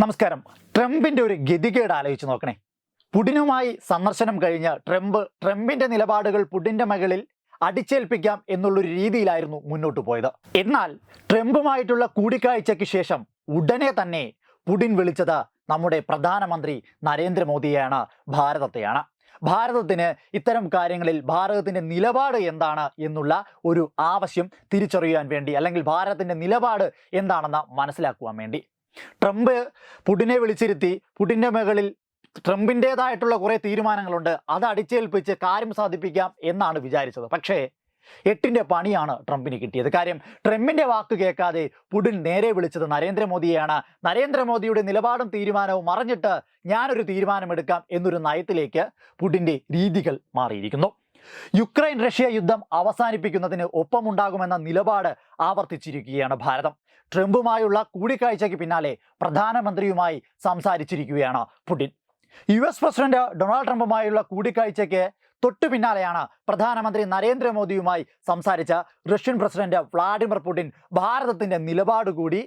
നമസ്കാരം. ട്രംപിന്റെ ഒരു ഗതികേട് ആലോചിച്ച് നോക്കണേ. പുടിനുമായി സന്ദർശനം കഴിഞ്ഞ് ട്രംപ് ട്രംപിന്റെ നിലപാടുകൾ പുടിന്റെ മകളിൽ അടിച്ചേൽപ്പിക്കാം എന്നുള്ളൊരു രീതിയിലായിരുന്നു മുന്നോട്ട് പോയത്. എന്നാൽ ട്രംപുമായിട്ടുള്ള കൂടിക്കാഴ്ചയ്ക്ക് ശേഷം ഉടനെ തന്നെ പുടിൻ വിളിച്ചത് നമ്മുടെ പ്രധാനമന്ത്രി നരേന്ദ്രമോദിയെയാണ് ഭാരതത്തെയാണ്. ഭാരതത്തിന് ഇത്തരം കാര്യങ്ങളിൽ ഭാരതത്തിന്റെ നിലപാട് എന്താണ് എന്നുള്ള ഒരു ആവശ്യം തിരിച്ചറിയാൻ വേണ്ടി അല്ലെങ്കിൽ ഭാരതത്തിന്റെ നിലപാട് എന്താണെന്ന് മനസ്സിലാക്കുവാൻ വേണ്ടി. ട്രംപ് പുടിനെ വിളിച്ചിരുത്തി പുടിന്റെ മുകളിൽ ട്രംപിന്റെതായിട്ടുള്ള കുറേ തീരുമാനങ്ങളുണ്ട്. അത് അടിച്ചേൽപ്പിച്ച് കാര്യം സാധിപ്പിക്കാം എന്നാണ് വിചാരിച്ചത്. പക്ഷേ എട്ടിന്റെ പണിയാണ് ട്രംപിന് കിട്ടിയത്. കാര്യം ട്രംപിന്റെ വാക്ക് കേൾക്കാതെ പുടിൻ നേരെ വിളിച്ചത് നരേന്ദ്രമോദിയെയാണ്. നരേന്ദ്രമോദിയുടെ നിലപാടും തീരുമാനവും മറഞ്ഞിട്ട് ഞാനൊരു തീരുമാനമെടുക്കാം എന്നൊരു നയത്തിലേക്ക് പുടിന്റെ രീതികൾ മാറിയിരിക്കുന്നു. യുക്രൈൻ റഷ്യ യുദ്ധം അവസാനിപ്പിക്കുന്നതിന് ഒപ്പമുണ്ടാകുമെന്ന നിലപാട് ആവർത്തിച്ചിരിക്കുകയാണ് ഭാരതം. ട്രംപുമായുള്ള കൂടിക്കാഴ്ചയ്ക്ക് പിന്നാലെ പ്രധാനമന്ത്രിയുമായി സംസാരിച്ചിരിക്കുകയാണ് Putin. U S president Donald ട്രംപുമായുള്ള കൂടിക്കാഴ്ചയ്ക്ക് തൊട്ടു പിന്നാലെയാണ് പ്രധാനമന്ത്രി നരേന്ദ്രമോദിയുമായി സംസാരിച്ച റഷ്യൻ പ്രസിഡന്റ് വ്ളാഡിമിർ പുടിൻ ഭാരതത്തിന്റെ നിലപാട് കൂടി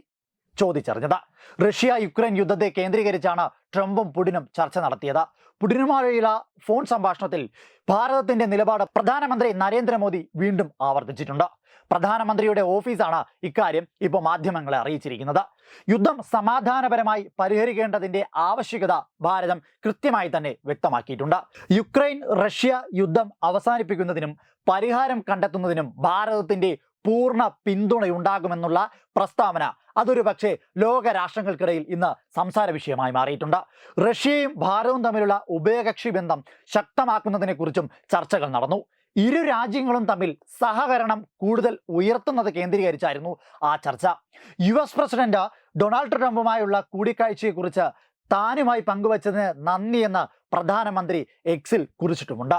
ചോദിച്ചറിഞ്ഞത്. റഷ്യ യുക്രൈൻ യുദ്ധത്തെ കേന്ദ്രീകരിച്ചാണ് ട്രംപും പുടിനും ചർച്ച നടത്തിയത്. പുടിനുമായുള്ള ഫോൺ സംഭാഷണത്തിൽ ഭാരതത്തിന്റെ നിലപാട് പ്രധാനമന്ത്രി നരേന്ദ്രമോദി വീണ്ടും ആവർത്തിച്ചിട്ടുണ്ട്. പ്രധാനമന്ത്രിയുടെ ഓഫീസാണ് ഇക്കാര്യം ഇപ്പോൾ മാധ്യമങ്ങളെ അറിയിച്ചിരിക്കുന്നത്. യുദ്ധം സമാധാനപരമായി പരിഹരിക്കേണ്ടതിന്റെ ആവശ്യകത ഭാരതം കൃത്യമായി തന്നെ വ്യക്തമാക്കിയിട്ടുണ്ട്. യുക്രൈൻ റഷ്യ യുദ്ധം അവസാനിപ്പിക്കുന്നതിനും പരിഹാരം കണ്ടെത്തുന്നതിനും ഭാരതത്തിന്റെ പൂർണ പിന്തുണയുണ്ടാകുമെന്നുള്ള പ്രസ്താവന. അതൊരു പക്ഷേ ലോക രാഷ്ട്രങ്ങൾക്കിടയിൽ ഇന്ന് സംസാര വിഷയമായി മാറിയിട്ടുണ്ട്. റഷ്യയും ഭാരതവും തമ്മിലുള്ള ഉഭയകക്ഷി ബന്ധം ശക്തമാക്കുന്നതിനെക്കുറിച്ചും ചർച്ചകൾ നടന്നു. ഇരു രാജ്യങ്ങളും തമ്മിൽ സഹകരണം കൂടുതൽ ഉയർത്തുന്നത് കേന്ദ്രീകരിച്ചായിരുന്നു ആ ചർച്ച. യു എസ് പ്രസിഡന്റ് ഡൊണാൾഡ് ട്രംപുമായുള്ള കൂടിക്കാഴ്ചയെക്കുറിച്ച് താനുമായി പങ്കുവച്ചതിന് നന്ദിയെന്ന് പ്രധാനമന്ത്രി എക്സിൽ കുറിച്ചിട്ടുമുണ്ട്.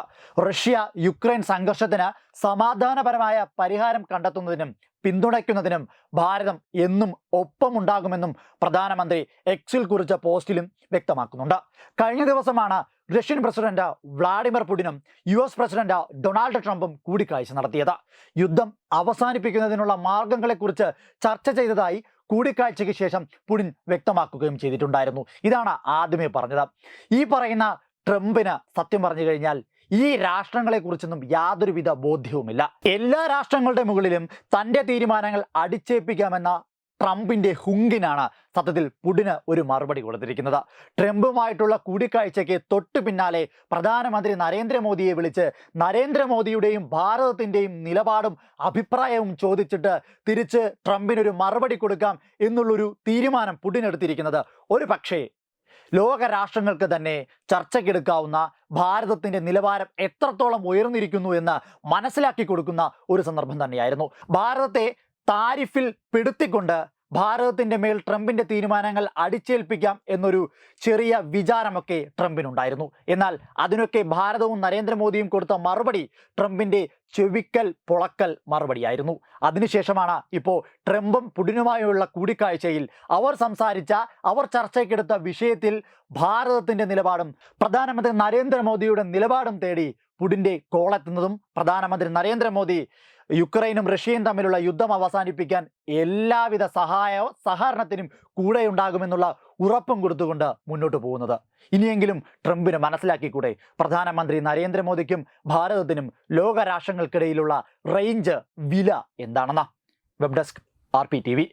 റഷ്യ യുക്രൈൻ സംഘർഷത്തിന് സമാധാനപരമായ പരിഹാരം കണ്ടെത്തുന്നതിനും പിന്തുണയ്ക്കുന്നതിനും ഭാരതം എന്നും ഒപ്പമുണ്ടാകുമെന്നും പ്രധാനമന്ത്രി എക്സിൽ കുറിച്ച പോസ്റ്റിലും വ്യക്തമാക്കുന്നുണ്ട്. കഴിഞ്ഞ ദിവസമാണ് റഷ്യൻ പ്രസിഡന്റ് വ്ളാഡിമിർ പുടിനും യു എസ് പ്രസിഡന്റ് ഡൊണാൾഡ് ട്രംപും കൂടിക്കാഴ്ച നടത്തിയത്. യുദ്ധം അവസാനിപ്പിക്കുന്നതിനുള്ള മാർഗങ്ങളെക്കുറിച്ച് ചർച്ച ചെയ്തതായി കൂടിക്കാഴ്ചയ്ക്ക് ശേഷം പുടിൻ വ്യക്തമാക്കുകയും ചെയ്തിട്ടുണ്ടായിരുന്നു. ഇതാണ് ആദ്യമേ പറഞ്ഞത്. ഈ പറയുന്ന ട്രംപിന് സത്യം പറഞ്ഞു കഴിഞ്ഞാൽ ഈ രാഷ്ട്രങ്ങളെക്കുറിച്ചൊന്നും യാതൊരുവിധ ബോധ്യവുമില്ല. എല്ലാ രാഷ്ട്രങ്ങളുടെ മുകളിലും തന്റെ തീരുമാനങ്ങൾ അടിച്ചേൽപ്പിക്കാമെന്ന ട്രംപിന്റെ ഹുങ്കിനാണ് സത്യത്തിൽ പുടിന് ഒരു മറുപടി കൊടുത്തിരിക്കുന്നത്. ട്രംപുമായിട്ടുള്ള കൂടിക്കാഴ്ചയ്ക്ക് തൊട്ടു പിന്നാലെ പ്രധാനമന്ത്രി നരേന്ദ്രമോദിയെ വിളിച്ച് നരേന്ദ്രമോദിയുടെയും ഭാരതത്തിന്റെയും നിലപാടും അഭിപ്രായവും ചോദിച്ചിട്ട് തിരിച്ച് ട്രംപിനൊരു മറുപടി കൊടുക്കാം എന്നുള്ളൊരു തീരുമാനം പുടിൻ എടുത്തിരിക്കുന്നത്. ഒരു പക്ഷേ ലോക രാഷ്ട്രങ്ങൾക്ക് തന്നെ ചർച്ചയ്ക്കെടുക്കാവുന്ന ഭാരതത്തിന്റെ നിലവാരം എത്രത്തോളം ഉയർന്നിരിക്കുന്നു എന്ന് മനസ്സിലാക്കി കൊടുക്കുന്ന ഒരു സന്ദർഭം തന്നെയായിരുന്നു. ഭാരതത്തെ താരിഫിൽ പെടുത്തിക്കൊണ്ട് ഭാരതത്തിന്റെ മേൽ ട്രംപിന്റെ തീരുമാനങ്ങൾ അടിച്ചേൽപ്പിക്കാം എന്നൊരു ചെറിയ വിചാരമൊക്കെ ട്രംപിനുണ്ടായിരുന്നു. എന്നാൽ അതിനൊക്കെ ഭാരതവും നരേന്ദ്രമോദിയും കൊടുത്ത മറുപടി ട്രംപിന്റെ ചെവിക്കൽ പൊളക്കൽ മറുപടിയായിരുന്നു. അതിനുശേഷമാണ് ഇപ്പോൾ ട്രംപും പുടിനുമായുള്ള കൂടിക്കാഴ്ചയിൽ അവർ സംസാരിച്ച അവർ ചർച്ചയ്ക്കെടുത്ത വിഷയത്തിൽ ഭാരതത്തിന്റെ നിലപാടും പ്രധാനമന്ത്രി നരേന്ദ്രമോദിയുടെ നിലപാടും തേടി പുടിന്റെ കോളെത്തുന്നതും പ്രധാനമന്ത്രി നരേന്ദ്രമോദി യുക്രൈനും റഷ്യയും തമ്മിലുള്ള യുദ്ധം അവസാനിപ്പിക്കാൻ എല്ലാവിധ സഹായ സഹകരണത്തിനും കൂടെയുണ്ടാകുമെന്നുള്ള ഉറപ്പും കൊടുത്തുകൊണ്ട് മുന്നോട്ട് പോകുന്നത്. ഇനിയെങ്കിലും ട്രംപിന് മനസ്സിലാക്കിക്കൂടെ? പ്രധാനമന്ത്രി നരേന്ദ്രമോദിക്കും ഭാരതത്തിനും ലോകരാഷ്ട്രങ്ങൾക്കിടയിലുള്ള റേഞ്ച് വില എന്താണെന്ന? Web desk R P T V